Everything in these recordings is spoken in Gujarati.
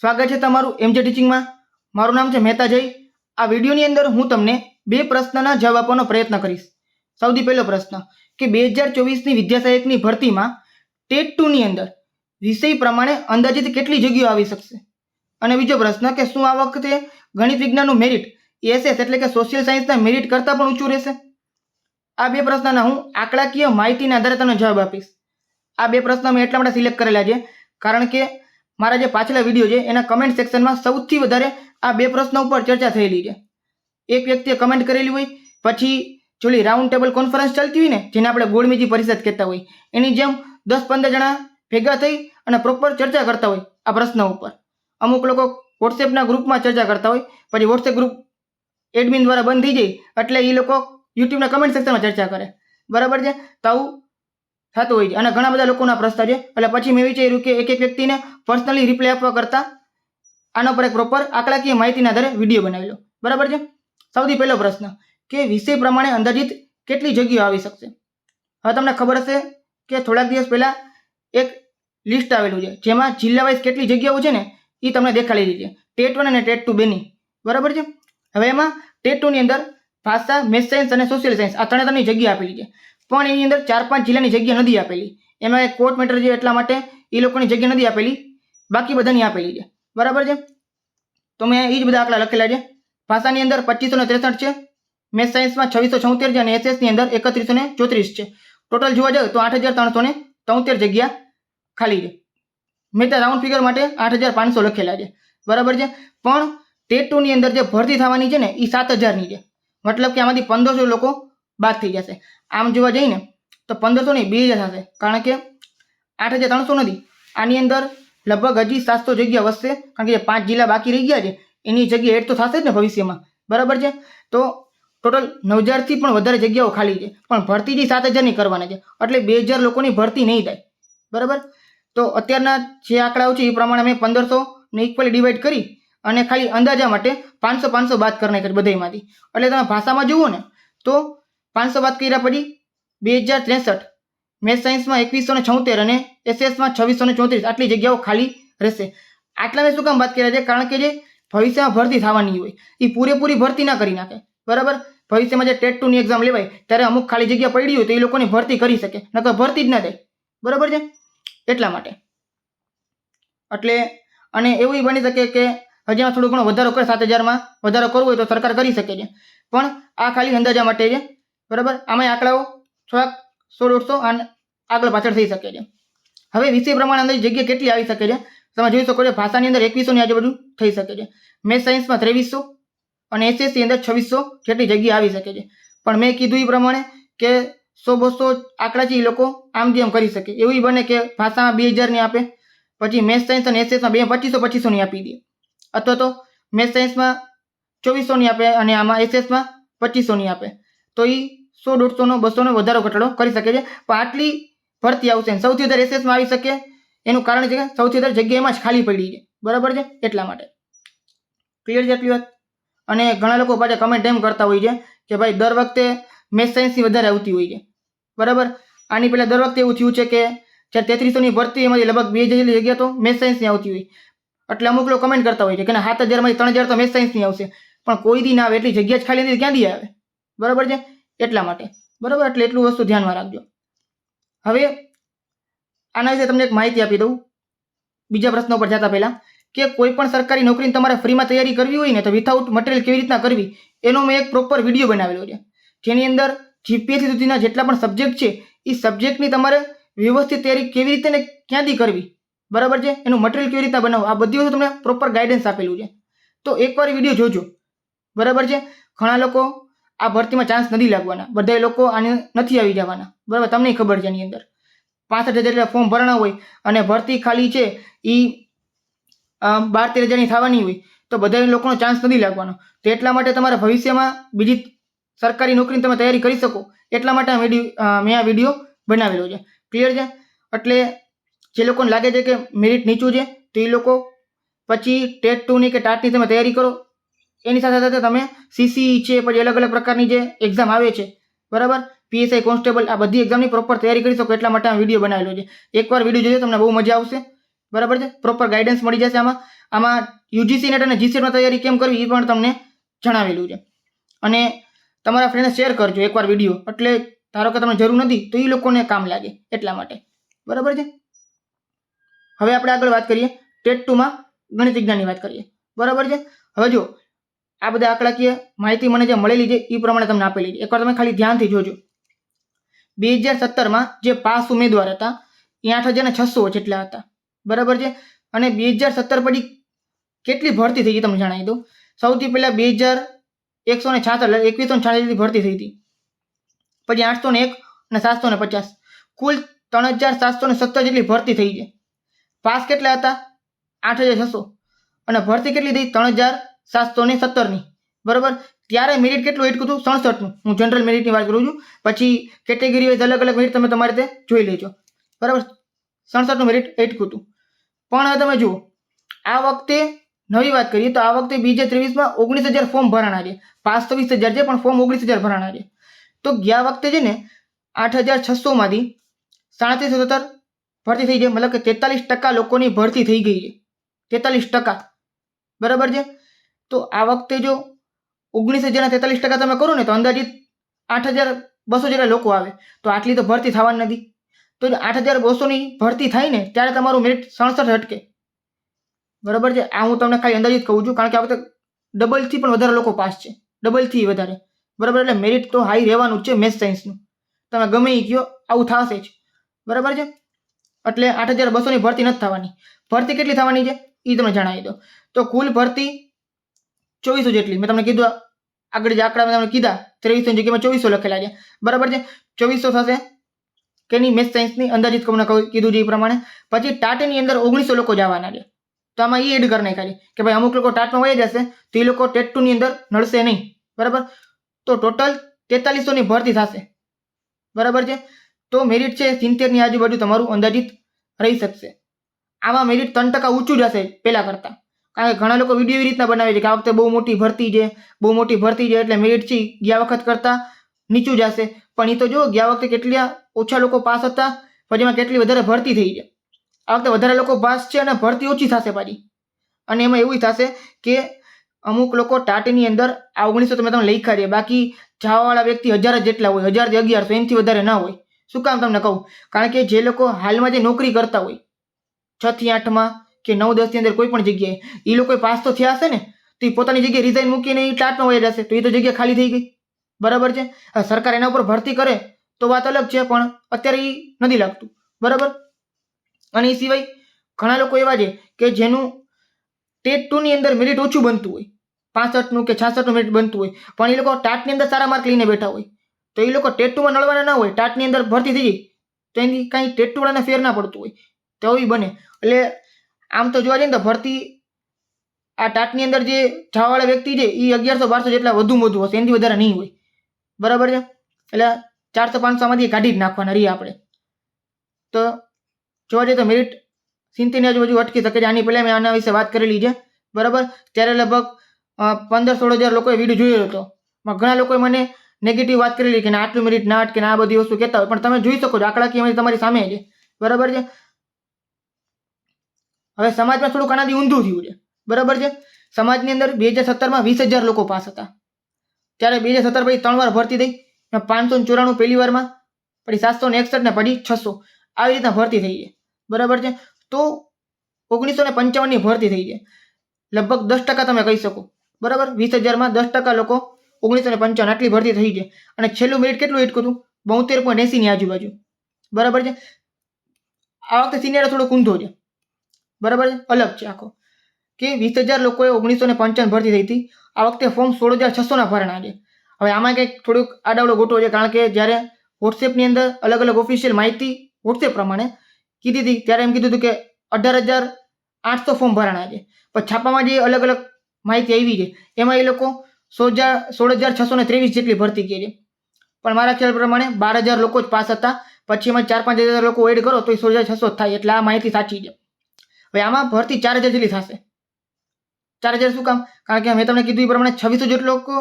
સ્વાગત છે તમારું એમજે ટીચિંગમાં મારું નામ છે મહેતા જય. આ વિડીયોની અંદર હું તમને બે પ્રશ્નના જવાબ આપવાનો પ્રયત્ન કરીશ. સૌથી પહેલો પ્રશ્ન કે બે હજાર ચોવીસની વિદ્યાસહાયકની ભરતીમાં ટેટ ટુની અંદર વિષય પ્રમાણે અંદાજિત કેટલી જગ્યાઓ આવી શકશે? અને બીજો પ્રશ્ન કે શું આ વખતે ગણિત વિજ્ઞાનનું મેરિટ એસએસ એટલે કે સોશિયલ સાયન્સના મેરિટ કરતાં પણ ઊંચું રહેશે? આ બે પ્રશ્નના હું આંકડાકીય માહિતીના આધારે તમને જવાબ આપીશ. આ બે પ્રશ્ન મેં એટલા માટે સિલેક્ટ કરેલા છે, કારણ કે મારા જે પાછલા વીડિયો છે, એના કમેન્ટ સેક્શનમાં સૌથી વધારે આ બે પ્રશ્નો ઉપર ચર્ચા થયેલી છે. એક વ્યક્તિએ કમેન્ટ કરેલી હોય, પછી જોલી રાઉન્ડ ટેબલ કોન્ફરન્સ ચાલતી હોય ને, જેને આપણે ગોળમીજી પરિષદ કહેતા હોય, એની જેમ દસ પંદર જણા ભેગા થઈ અને પ્રોપર ચર્ચા કરતા હોય આ પ્રશ્ન ઉપર. અમુક લોકો વોટ્સએપના ગ્રુપમાં ચર્ચા કરતા હોય, પછી વોટ્સએપ ગ્રુપ એડમિન દ્વારા બંધ થઈ જાય, એટલે એ લોકો યુટ્યુબના કમેન્ટ સેક્શનમાં ચર્ચા કરે. બરાબર છે? તો આવું થતું હોય છે. અને ઘણા બધા લોકોના પ્રશ્ન છે. એટલે પછી મેં વિચાર્યું કે એક એક વ્યક્તિને પર્સનલી રિપ્લાય આપવા કરતાં આના પર એક પ્રોપર આંકડાકીય માહિતીના આધારે વીડિયો બનાવી લો. બરાબર છે? સૌથી પહેલો પ્રશ્ન, કે વિષય પ્રમાણે અંદાજિત કેટલી જગ્યાઓ આવી શકશે? હવે તમને ખબર હશે કે થોડાક દિવસ પહેલાં એક લિસ્ટ આવેલું છે. જેમાં જિલ્લા વાઇઝ કેટલી જગ્યાઓ છે ને એ તમને દેખાડેલી છે. ટેટ વન અને ટેટ ટુ બેની. બરાબર છે? હવે એમાં ટેટ ટુની અંદર ભાષા મેથ સાયન્સ અને સોશિયલ સાયન્સ આ ત્રણે ત્રણની જગ્યા આપેલી છે. પણ એની અંદર ચાર પાંચ જિલ્લાની જગ્યા નથી આપેલી. એમાં કોર્ટ મેટર છે એટલા માટે એ લોકોની જગ્યા નથી આપેલી. બાકી બધાની આપેલી છે. બરાબર છે? તો મેં એ જ બધા આંકડા લખેલા છે. ભાષાની અંદર પચીસો ને ત્રેસઠ છે. મેથ સાયન્સમાં છવ્વીસો છોતેર છે અને એસએસની અંદર એકત્રીસો ને ચોત્રીસ છે. ટોટલ જોવા જાવ તો આઠ હજાર ત્રણસો ને તોતેર જગ્યા ખાલી છે. મેં ત્યાં રાઉન્ડ ફિગર માટે આઠ હજાર પાંચસો લખેલા છે. બરાબર છે? પણ ટેટ ટુની અંદર જે ભરતી થવાની છે ને એ સાત હજારની છે. મતલબ કે આમાંથી પંદરસો લોકો બાદ થઈ જશે. આમ જોવા જઈને તો પંદરસો નહીં બે હજાર થશે કારણ કે આઠ હજાર ત્રણસો નથી. આની અંદર લગભગ હજી સાતસો જગ્યા વધશે કારણ કે જે પાંચ જિલ્લા બાકી રહી ગયા છે, એની જગ્યા એડ તો થશે જ ને ભવિષ્યમાં. બરાબર છે? તો ટોટલ નવ હજારથી પણ વધારે જગ્યાઓ ખાલી છે. પણ ભરતી જે સાત હજારની કરવાના છે. એટલે બે હજાર લોકોની ભરતી નહીં થાય. બરાબર? તો અત્યારના જે આંકડાઓ છે એ પ્રમાણે અમે પંદરસોને ઇક્વલી ડિવાઈડ કરી અને ખાલી અંદાજા માટે પાંચસો પાંચસો બાદ કરી નાખી બધામાંથી એટલે તમે ભાષામાં જુઓ ને, તો પાંચસો બાદ કર્યા પડી? બે હજાર ત્રેસઠ. મેથ સાયન્સમાં એકવીસો ને છોતેર અને એસએસમાં છવ્વીસો ને ચોત્રીસ. આટલી જગ્યાઓ ખાલી રહેશે. આટલા મેં શું કામ વાત કર્યા છે? કારણ કે જે ભવિષ્યમાં ભરતી થવાની હોય એ પૂરેપૂરી ભરતી ના કરી નાખે. બરાબર? ભવિષ્યમાં જે ટેટ ટુની એક્ઝામ લેવાય, ત્યારે અમુક ખાલી જગ્યા પડી હોય તો એ લોકોની ભરતી કરી શકે. નકર ભરતી જ ના થાય. બરાબર છે? એટલા માટે. એટલે, અને એવું બની શકે કે હજી થોડું ઘણો વધારો કરે, સાત હજારમાં વધારો કરવો હોય તો સરકાર કરી શકે છે. પણ આ ખાલી અંદાજા માટે છે. બરાબર? આમાં આંકડાઓ થોડાક સોળ, દોઢસો અને આગળ પાછળ થઈ શકે છે. હવે વિષય પ્રમાણે અંદર જગ્યા કેટલી આવી શકે છે? તમે જોઈ શકો છો, ભાષાની અંદર એકવીસોની આજુબાજુ થઈ શકે છે. મેથ સાયન્સમાં ત્રેવીસો અને એસએસસી અંદર છવ્વીસો જેટલી જગ્યા આવી શકે છે. પણ મેં કીધું એ પ્રમાણે કે સો બસો આંકડા છે એ લોકો આમ જેમ કરી શકે. એવું બને કે ભાષામાં બે હજારની આપે, પછી મેથ સાયન્સ અને એસએસમાં બે પચીસો પચીસોની આપી દે. અથવા તો મેથ સાયન્સમાં ચોવીસોની આપે અને આમાં એસએસમાં પચીસોની આપે. તો એ સો દોઢસોનો બસોનો વધારો ઘટાડો કરી શકે છે. પણ આટલી ભરતી આવશે સૌથી વધારે એસએસમાં આવી શકે એનું કારણ છે કે સૌથી વધારે જગ્યા એમાં જ ખાલી પડી છે. બરાબર છે? એટલા માટે. ક્લિયર છે એટલી વાત? અને ઘણા લોકો પાછા કમેન્ટ એમ કરતા હોય છે કે ભાઈ દર વખતે મેથ સાયન્સની વધારે આવતી હોય છે. બરાબર? આની પહેલાં દર વખતે એવું થયું છે કે જ્યારે તેત્રીસોની ભરતી એમાંથી લગભગ બે જેટલી જગ્યા તો મેથ સાયન્સની આવતી હોય. એટલે અમુક લોકો કમેન્ટ કરતા હોય છે કે સાત હજારમાંથી ત્રણ હજાર તો મેથ સાયન્સની આવશે. પણ કોઈ દી ના આવે, એટલી જગ્યા જ ખાલી નથી, ક્યાંથી આવે? બરાબર છે? એટલા માટે. બરાબર? એટલે એટલું વસ્તુ ધ્યાનમાં રાખજો. હવે આના વિશે તમને એક માહિતી આપી દઉં. બીજા પ્રશ્ન ઉપર જતા પહેલાં કે કોઈ પણ સરકારી નોકરીની તમારે ફ્રીમાં તૈયારી કરવી હોય ને તો વિથઆઉટ મટીરિયલ કેવી રીતના કરવી, એનો મેં એક પ્રોપર વીડિયો બનાવેલો છે. જેની અંદર જીપીએસસી સુધીના જેટલા પણ સબ્જેક્ટ છે, એ સબ્જેક્ટની તમારે વ્યવસ્થિત તૈયારી કેવી રીતે ને ક્યાંથી કરવી? બરાબર છે? એનું મટીરિયલ કેવી રીતના બનાવવું? આ બધી વસ્તુ તમને પ્રોપર ગાઈડન્સ આપેલું છે. તો એકવાર વીડિયો જોજો. બરાબર છે? ઘણા લોકો આ ભરતીમાં ચાન્સ નથી લાગવાના. બધા લોકો આને નથી આવી જવાના. બરાબર? તમને ખબર છે એની અંદર. પાસઠ હજાર જેટલા ફોર્મ ભરણા હોય અને ભરતી ખાલી છે એ બાર તેર હજારની થવાની હોય, તો બધા લોકોનો ચાન્સ નથી લાગવાનો. તો એટલા માટે તમારે ભવિષ્યમાં બીજી સરકારી નોકરીની તમે તૈયારી કરી શકો. એટલા માટે આ મેં આ વીડિયો બનાવેલો છે. ક્લિયર છે? એટલે જે લોકોને લાગે છે કે મેરિટ નીચું છે, તો એ લોકો પછી ટેટ ટુની કે ટાટની તમે તૈયારી કરો. એની સાથે સાથે તમે સીસી છે, પછી અલગ અલગ પ્રકારની જે એક્ઝામ આવે છે, બરાબર? પીએસઆઈ કોન્સ્ટેબલ આ બધી એક્ઝામની પ્રોપર તૈયારી કરી શકો એટલા માટે આ વીડિયો બનાવેલો છે. એકવાર વીડિયો જોજો, તમને બહુ મજા આવશે. બરાબર છે? પ્રોપર ગાઈડન્સ મળી જશે આમાં. આમાં યુજીસી નેટ અને જીસીમાં તૈયારી કેમ કરવી એ પણ તમને જણાવેલું છે. અને તમારા ફ્રેન્ડને શેર કરજો એકવાર વીડિયો એટલે ધારો કે તમને જરૂર નથી, તો એ લોકોને કામ લાગે એટલા માટે. બરાબર છે? હવે આપણે આગળ વાત કરીએ. ટેટ ટુમાં ગણિત વિજ્ઞાનની વાત કરીએ. બરાબર છે? હવે જો આ બધા આંકડાકીય માહિતી મને જે મળેલી છે એ પ્રમાણે તમને આપેલી છે. એકવાર તમે ખાલી ધ્યાનથી જોજો. બે હજાર સત્તરમાં જે પાસ ઉમેદવાર હતા, એ આઠ હજાર છસો જેટલા હતા. બરાબર છે? અને બે હજાર સત્તર પછી કેટલી ભરતી થઈ ગઈ તમને જણાવી દઉં. સૌથી પહેલાં બે હજાર એકસો ને છાસઠ એકવીસો ને છાસઠની ભરતી થઈ હતી. પછી આઠસો ને એક અને સાતસો ને પચાસ. કુલ ત્રણ હજાર સાતસો ને સત્તર જેટલી ભરતી થઈ છે. પાસ કેટલા હતા? આઠ હજાર છસો. અને ભરતી કેટલી થઈ? ત્રણ હજાર સાતસો ને સત્તરની. બરાબર? ત્યારે મેરિટ કેટલું? એટકું હતું સડસઠનું. હું જનરલ મેરિટની વાત કરું છું. પછી કેટેગરી વાઇઝ અલગ અલગ મેરિટ તમે તમારી રીતે જોઈ લેજો. બરાબર? સડસઠનું મેરિટ એટકું હતું પણ હવે તમે જુઓ. આ વખતે નવી વાત કરીએ તો આ વખતે બે હજાર ત્રેવીસમાં ઓગણીસ હજાર ફોર્મ ભરાણા છે. પાસ તો વીસ હજાર છે, પણ ફોર્મ ઓગણીસ હજાર ભરાણા છે. તો ગયા વખતે છે ને આઠ હજાર છસોમાંથી સાડત્રીસ સત્તર ભરતી થઈ છે. મતલબ કે તેતાલીસ ટકા લોકોની ભરતી થઈ ગઈ છે. તેતાલીસ ટકા. બરાબર છે? તો આ વખતે જો ઓગણીસ હજારના તેતાલીસ ટકા તમે કરો ને તો અંદાજિત આઠ હજાર બસો જેટલા લોકો આવે. તો આટલી તો ભરતી થવાની નથી. તો આઠ હજાર બસોની ભરતી થાય ને ત્યારે તમારું મેરિટ સડસઠ અટકે. બરાબર છે? આ હું તમને ખાલી અંદાજિત કહું છું, કારણ કે આ વખતે ડબલથી પણ વધારે લોકો પાસ છે. ડબલથી વધારે. બરાબર? એટલે મેરિટ તો હાઈ રહેવાનું જ છે મેથ્સ સાયન્સનું. તમે ગમે એ કહો આવું થશે જ. બરાબર છે? એટલે આઠ હજાર બસોની ભરતી નથી થવાની. ભરતી કેટલી થવાની છે? એ તમને જણાવી દો તો કુલ ભરતી ચોવીસો જેટલી. મેં તમને કીધું આગળ જે આંકડા મેં તમને કીધા, ત્રેવીસો જગ્યામાં ચોવીસો લખેલા છે. બરાબર છે? ચોવીસો થશે. કેની મેથ સાયન્સની અંદાજિત તમને કીધું છે એ પ્રમાણે. પછી ટાટની અંદર ઓગણીસો લોકો જવાના છે. તો આમાં એ એડ કરી નાખ્યા કે ભાઈ અમુક લોકો ટાટમાં વહી જશે, તો એ લોકો ટેટ ટુની અંદર નડશે નહીં. બરાબર? તો ટોટલ તેતાલીસોની ભરતી થશે. બરાબર છે? તો મેરિટ છે સિત્તેરની આજુબાજુ તમારું અંદાજિત રહી શકશે. આમાં મેરિટ ત્રણ ટકા ઊંચું જશે પહેલાં કરતાં. કારણ કે ઘણા લોકો વીડિયો એવી રીતના બનાવે છે કે આ વખતે બહુ મોટી ભરતી છે, બહુ મોટી ભરતી છે એટલે મેરિટ છે ગયા વખત કરતાં નીચું જશે. પણ એ તો જો ગયા વખતે કેટલા ઓછા લોકો પાસ હતા પછી એમાં કેટલી વધારે ભરતી થઈ છે. આ વખતે વધારે લોકો પાસ છે અને ભરતી ઓછી થશે પાછી. અને એમાં એવું થશે કે અમુક લોકો ટાટીની અંદર આ ઓગણીસો તમે તમે લખ્યા છે, બાકી જવાવાળા વ્યક્તિ હજાર જ જેટલા હોય હજારથી અગિયારસો, એનાથી વધારે ના હોય. શું કામ તમને કહું? કારણ કે જે લોકો હાલમાં જે નોકરી કરતા હોય, છ થી આઠમાં કે નવ દસની અંદર કોઈ પણ જગ્યાએ એ લોકો પાસ તો થયા હશે ને, તો એ પોતાની જગ્યાએ રિઝાઇન મૂકીને એ ટાટમાં વહી જશે, તો એ તો જગ્યા ખાલી થઈ ગઈ. બરાબર છે? સરકાર એના ઉપર ભરતી કરે તો વાત અલગ છે, પણ અત્યારે એ નથી લાગતું. બરાબર? અને એ સિવાય ઘણા લોકો એવા છે કે જેનું ટેટ ટુની અંદર મેરિટ ઓછું બનતું હોય, પાસઠનું કે છાસઠનું મેરિટ બનતું હોય, પણ એ લોકો ટાટની અંદર સારા માર્ક લઈને બેઠા હોય, તો એ લોકો ટેટ ટુમાં નળવાના ના હોય, ટાટની અંદર ભરતી થઈ જાય, તો એની કાંઈ ટેટ ટુવાળાને ફેર ના પડતું હોય, તો એ બને. એટલે આમ તો જોવા જઈએ ને તો ભરતી આ ટાટની અંદર જે જવાવાળા વ્યક્તિ છે એ અગિયારસો બારસો જેટલા વધુ વધુ હશે, એનાથી વધારે નહીં હોય. બરાબર છે? એટલે ચારસો પાંચસોમાંથી કાઢી જ નાખવાના રહીએ આપણે. તો જોવા જઈએ તો મેરિટ સિત્તેરની આજુબાજુ અટકી શકે છે. આની પહેલાં મેં આના વિશે વાત કરેલી છે. બરાબર? ત્યારે લગભગ પંદર સોળ હજાર લોકોએ વીડિયો જોયો હતો. ઘણા લોકોએ મને નેગેટિવ વાત કરેલી કે ના, આટલું મેરિટ ના અટકે ને આ બધી વસ્તુ કહેતા હોય. પણ તમે જોઈ શકો છો, આંકડાકીય તમારી સામે છે. બરાબર છે? હવે સમાજમાં થોડુંક આનાથી ઊંધું થયું છે. બરાબર છે? સમાજની અંદર બે હજાર સત્તરમાં વીસ હજાર લોકો પાસ હતા. ત્યારે બે હજાર સત્તર પછી ત્રણ વાર ભરતી થઈ પાંચસો ચોરાણું પહેલી વારમાં પછી સાતસો ને એકસઠ ને પછી છસો. આવી રીતના ભરતી થઈ છે. બરાબર છે? તો ઓગણીસો ને પંચાવનની ભરતી થઈ છે. લગભગ દસ ટકા તમે કહી શકો. બરાબર? વીસ હજારમાં દસ ટકા લોકો ઓગણીસો ને પંચાવન આટલી ભરતી થઈ છે. અને છેલ્લું મેરિટ કેટલું એટકું હતું? બોતેર પોઈન્ટ એંસીની આજુબાજુ. બરાબર છે? આ વખતે સિનિયર થોડો ઊંધો છે. બરાબર અલગ છે આખો. કે વીસ હજાર લોકોએ ઓગણીસો ને પંચાવન ભરતી થઈ હતી. આ વખતે ફોર્મ સોળ હજાર છસોના ભરણા છે. હવે આમાં કંઈક થોડુંક આડાવડો ગોટો છે, કારણ કે જ્યારે વોટ્સએપની અંદર અલગ અલગ ઓફિશિયલ માહિતી વોટ્સએપ પ્રમાણે કીધી હતી, ત્યારે એમ કીધું હતું કે અઢાર હજાર આઠસો ફોર્મ ભરાણા છે. પણ છાપામાં જે અલગ અલગ માહિતી આવી છે, એમાં એ લોકો સોળ હજાર સોળ હજાર છસો ને ત્રેવીસ જેટલી ભરતી કરી પણ મારા ખ્યાલ પ્રમાણે બાર હજાર લોકો જ પાસ હતા. પછી એમાં ચાર પાંચ હજાર લોકો એડ કરો તો એ સોળ હજાર છસો થાય, એટલે આ માહિતી સાચી છે. હવે આમાં ભરતી ચાર હજાર જેટલી થશે. ચાર હજાર શું કામ? કારણ કે મેં તમને કીધું એ પ્રમાણે છવ્વીસો જેટલો લોકો,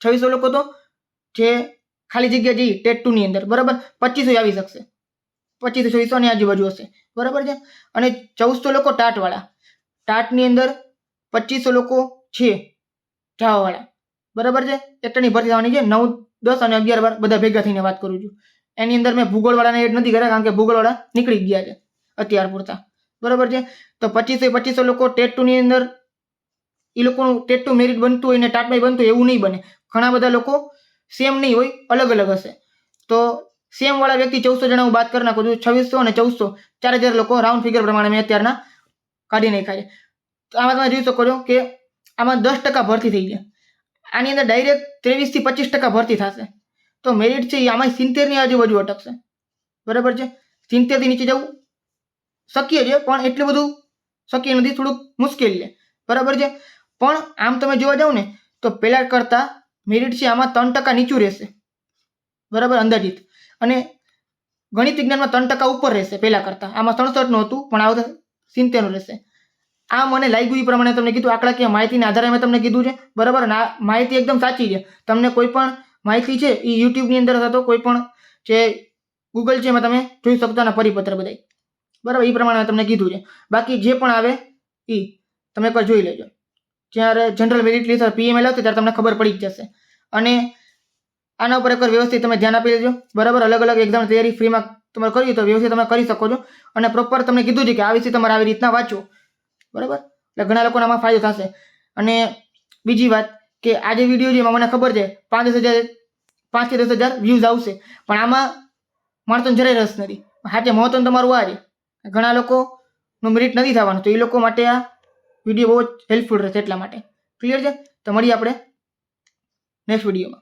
છવ્વીસો લોકો તો જે ખાલી જગ્યા જઈ ટેટ ટુની અંદર, બરાબર? પચીસો આવી શકશે. પચીસો છવ્વીસોની આજુબાજુ હશે. બરાબર છે? અને ચૌદસો લોકો ટાટવાળા. ટાટની અંદર પચીસો લોકો છે જાવાવાળા બરાબર છે? એકટાની ભરતી થવાની છે. નવ, દસ અને અગિયાર બાર બધા ભેગા થઈને વાત કરું છું. એની અંદર મેં ભૂગોળવાળાને એડ નથી કર્યા, કારણ કે ભૂગોળવાળા નીકળી ગયા છે અત્યાર પૂરતા. બરાબર છે? તો પચીસો પચીસો લોકો ટેટ ટુની અંદર એ લોકોનું ટેટ ટુ મેરિટ બનતું હોય ને ટાટમાં બનતું હોય એવું નહીં બને. ઘણા બધા લોકો સેમ નહીં હોય, અલગ અલગ હશે. તો સેમ વાળા વ્યક્તિ ચૌદસો જણા હું વાત કરી નાખું છું, છવ્વીસો અને ચૌદસો, ચાર હજાર લોકો રાઉન્ડ ફિગર પ્રમાણે મેં અત્યારના કાઢી નાખ્યા છે. આમાં તમે જોઈ શકો છો કે આમાં દસ ટકા ભરતી થઈ જાય આની અંદર ડાયરેક્ટ ત્રેવીસથી પચીસ ટકા ભરતી થશે. તો મેરિટ છે એ આમાં સિત્તેરની આજુબાજુ અટકશે. બરાબર છે? સિત્તેરથી નીચે જવું શક્ય છે, પણ એટલું બધું શક્ય નથી, થોડુંક મુશ્કેલ છે. બરાબર છે? પણ આમ તમે જોવા જાઓ ને, તો પહેલાં કરતાં મેરિટ છે આમાં ત્રણ ટકા નીચું રહેશે. બરાબર? અંદાજિત. અને ગણિત વિજ્ઞાનમાં ત્રણ ટકા ઉપર રહેશે પહેલાં કરતાં. આમાં સડસઠનું હતું, પણ આ વખતે સિત્તેરનું રહેશે. આ મને લાગ્યું એ પ્રમાણે તમને કીધું. આંકડાકીય માહિતીના આધારે મેં તમને કીધું છે. બરાબર? અને માહિતી એકદમ સાચી છે. તમને કોઈ પણ માહિતી છે એ યુટ્યુબની અંદર અથવા તો કોઈ પણ જે ગૂગલ છે એમાં તમે જોઈ શકતા ના પરિપત્ર બધાય. બરાબર એ પ્રમાણે તમને કીધું છે. બાકી જે પણ આવે એ તમે એકવાર જોઈ લેજો. જ્યારે જનરલ મેરિટ લિસ્ટ પીએમએલ આવશે ત્યારે તમને ખબર પડી જ જશે. અને આના ઉપર એકવાર વ્યવસ્થિત તમે ધ્યાન આપી દેજો બરાબર અલગ અલગ એક્ઝામ તૈયારી ફ્રીમાં તમારે કરવી તો વ્યવસ્થિત તમે કરી શકો છો. અને પ્રોપર તમને કીધું છે કે આ વિશે તમારે આવી રીતના વાંચો બરાબર? એટલે ઘણા લોકોને આમાં ફાયદો થશે. અને બીજી વાત કે આ જે વીડિયો છે મને ખબર છે પાંચ દસ હજાર પાંચથી દસ હજાર વ્યૂઝ આવશે. પણ આમાં માણસોને જરાય રસ નથી. હાચે મહત્વનું તમારું આ છે. ઘણા લોકોનું મેરિટ નથી થવાનું. તો એ લોકો માટે આ વીડિયો બહુ જ હેલ્પફુલ રહેશે એટલા માટે. ક્લિયર છે? તો મળીએ આપણે નેક્સ્ટ વિડીયોમાં